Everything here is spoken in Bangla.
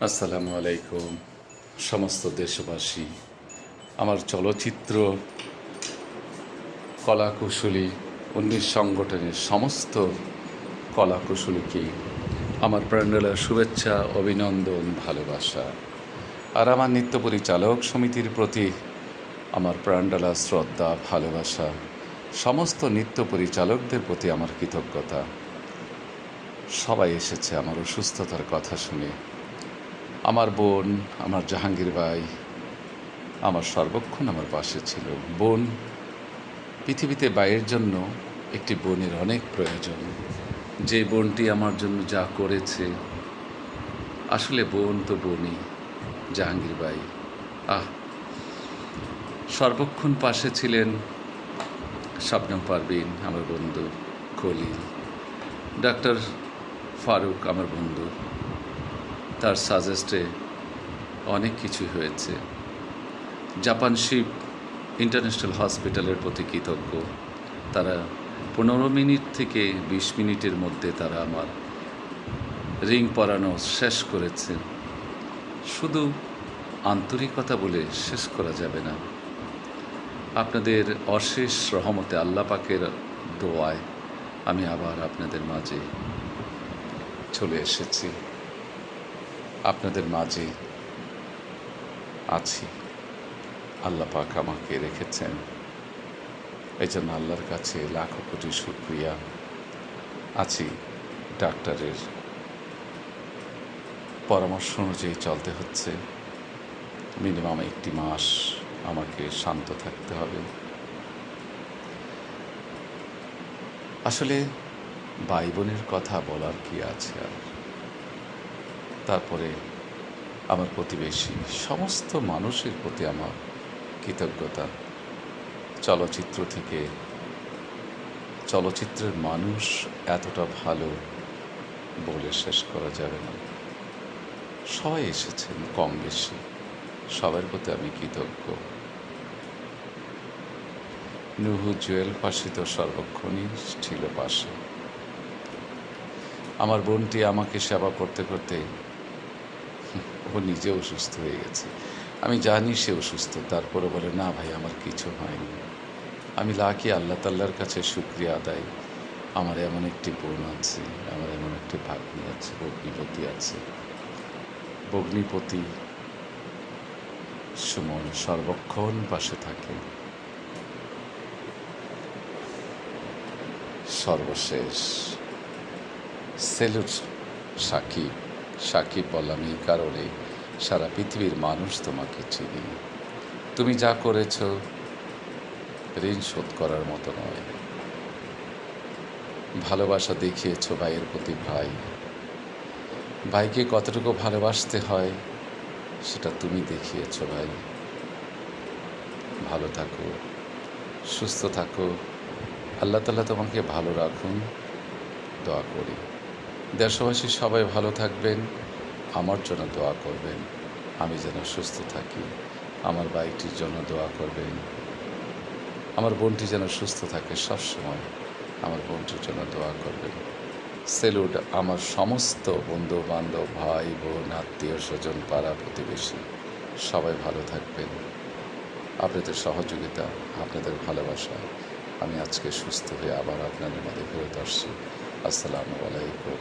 আসসালামু আলাইকুম, সমস্ত দেশবাসী। আমার চলচ্চিত্র, কলাকুশলী, উনিশ সংগঠনের সমস্ত কলাকুশলীকে আমার প্রাণডালা শুভেচ্ছা, অভিনন্দন, ভালোবাসা। আর আমার নৃত্য পরিচালক সমিতির প্রতি আমার প্রাণডালা, শ্রদ্ধা, ভালোবাসা, সমস্ত নৃত্য পরিচালকদের প্রতি আমার কৃতজ্ঞতা। সবাই এসেছে আমার অসুস্থতার কথা শুনে। আমার বোন, আমার জাহাঙ্গীর ভাই, আমার সর্বক্ষণ আমার পাশে ছিল। বোন, পৃথিবীতে বাইয়ের জন্য একটি বোনের অনেক প্রয়োজন। যে বোনটি আমার জন্য যা করেছে, আসলে বোন তো বোনই, জাহাঙ্গীর ভাই। আহ, সর্বক্ষণ পাশে ছিলেন স্বপ্নম পারবিন আমার বন্ধু খলিল। ডাক্তার ফারুক, আমার বন্ধু। তার সাজেস্টে অনেক কিছু হয়েছে। জাপান শিপ ইন্টারন্যাশনাল হসপিটালের প্রতি কৃতজ্ঞ। তারা পনেরো মিনিট থেকে বিশ মিনিটের মধ্যে তারা আমার রিং পরানো শেষ করেছে। শুধু আন্তরিকতা বলে শেষ করা যাবে না। আপনাদের অশেষ রহমতে আল্লাপাকের দোয়ায় আমি আবার আপনাদের মাঝে চলে এসেছি। আপনাদের মাঝে আছি। আল্লাহ পাক আমাকে রেখেছেন। এই জন্য আল্লাহর কাছে লাখো কোটি শুক্রিয়া। আছি ডাক্তারের পরামর্শ অনুযায়ী চলতে হচ্ছে। মিনিমাম একটি মাস আমাকে শান্ত থাকতে হবে। আসলে ভাই বোনের কথা বলার কি আছে আর? তারপরে আমার প্রতিবেশী, সমস্ত মানুষের প্রতি আমার কৃতজ্ঞতা। চলচ্চিত্র থেকে চলচ্চিত্রের মানুষ এতটা ভালো বলে শেষ করা যাবে না। সবাই এসেছেন কম বেশি। সবার প্রতি আমি কৃতজ্ঞ। নুহু জুয়েল পাশে তো সর্বক্ষণই ছিল পাশে। আমার বোনটি আমাকে সেবা করতে করতে ও নিজে অসুস্থ হয়ে গেছে। আমি জানি সে অসুস্থ, তারপরে বলে, না ভাই, আমার কিছু হয়নি। আমি লাকি আল্লাহ তাল্লার কাছে শুক্রিয়া আদায়। আমার এমন একটি বোন আছে, আমার এমন একটি ভাগ্নি আছে, ভগ্নিপতি আছে। ভগ্নিপতি সুমন সর্বক্ষণ পাশে থাকে। সর্বশেষ। সেলুট সাকিব। সাকিব বললাম, এই কারণে সারা পৃথিবীর মানুষ তোমাকে চিনি। তুমি যা করেছ, ঋণ শোধ করার মতো নয়। ভালোবাসা দেখিয়েছ ভাইয়ের প্রতি ভাই। ভাইকে কতটুকু ভালোবাসতে হয়, সেটা তুমি দেখিয়েছ ভাই। ভালো থাকো, সুস্থ থাকো। আল্লাহ তাল্লাহ তোমাকে ভালো রাখুন, দোয়া করি। দেশবাসী সবাই ভালো থাকবেন। আমার জন্য দোয়া করবেন। আমি যেন সুস্থ থাকি। আমার বাইকটির জন্য দোয়া করবেন। আমার বোনটি যেন সুস্থ থাকে সবসময়। আমার বোনটির জন্য দোয়া করবেন। সেলুট আমার সমস্ত বন্ধু বান্ধব ভাই, বোন, আত্মীয় স্বজন, পাড়া প্রতিবেশী, সবাই ভালো থাকবেন। আপনাদের সহযোগিতা, আপনাদের ভালোবাসা, আমি আজকে সুস্থ হয়ে আবার আপনাদের মধ্যে ফেরত আসছি। আসসালামু আলাইকুম।